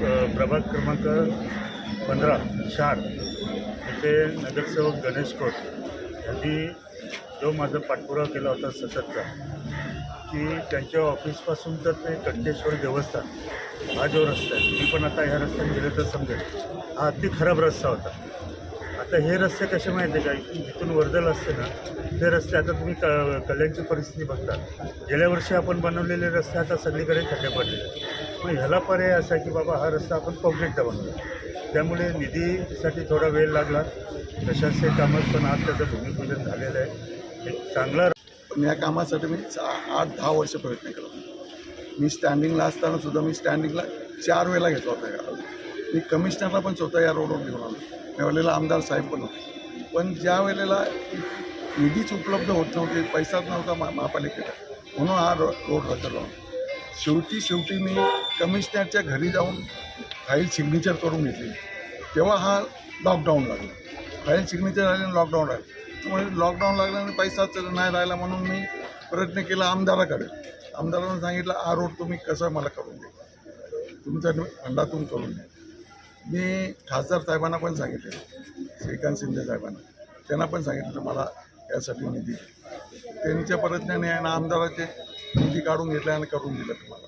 प्रभाग क्रमांक पंधरा चार येथे नगरसेवक गणेश कोट यांनी जो माझा पाठपुरावा केला होता सततचा की त्यांच्या ऑफिसपासून तर ते कंटेश्वर देवस्थान हा जो रस्ता आहे मी पण आता ह्या रस्त्याने गेलं तर समजेल. हा अति खराब रस्ता होता. आता हे रस्ते कसे माहिती आहे का? जिथून वर्दल असते ना ते रस्ते आता तुम्ही क कल्याणची परिस्थिती बघता. गेल्या वर्षी आपण बनवलेले रस्ते आता सगळीकडे खड्डे पडलेले मग ह्याला पर्याय असा की बाबा हा रस्ता आपण कॉन्क्रीटचा बनवला त्यामुळे निधीसाठी थोडा वेळ लागला. प्रशासकीय कामात पण आज त्याचं भूमिपूजन झालेलं आहे. एक चांगला पण या कामासाठी मी चा- आठ दहा वर्ष प्रयत्न केला. मी स्टँडिंगला असताना सुद्धा मी स्टँडिंगला चार वेळेला घेतला होता या मी कमिशनरला पण स्वतः या रोडवर घेऊन आलो. त्यावेळेला आमदार साहेब पण होते. पण ज्या वेळेला निधीच उपलब्ध होत नव्हते पैसाच नव्हता मा महापालिकेला म्हणून हा रो रोड रचला शेवटी शेवटी मी कमिशनरच्या घरी जाऊन फाईल सिग्नेचर करून घेतली. तेव्हा हा लॉकडाऊन लागला. फाईल सिग्नेचर झाल्याने लॉकडाऊन राहिलं त्यामुळे लॉकडाऊन लागल्याने पैसाच नाही राहिला म्हणून मी प्रयत्न केला आमदाराकडे. आमदारानं सांगितलं हा रोड तुम्ही कसा मला करून द्या तुमच्या फंडातून करून द्या मी खासदार साहेबांना पण सांगितले श्रीकांत शिंदे साहेबांना. त्यांना पण सांगितलं मला यासाठी निधी त्यांच्या प्रयत्नाने आणि आमदाराचे निधी काढून घेतला आणि करून दिलं तुम्हाला.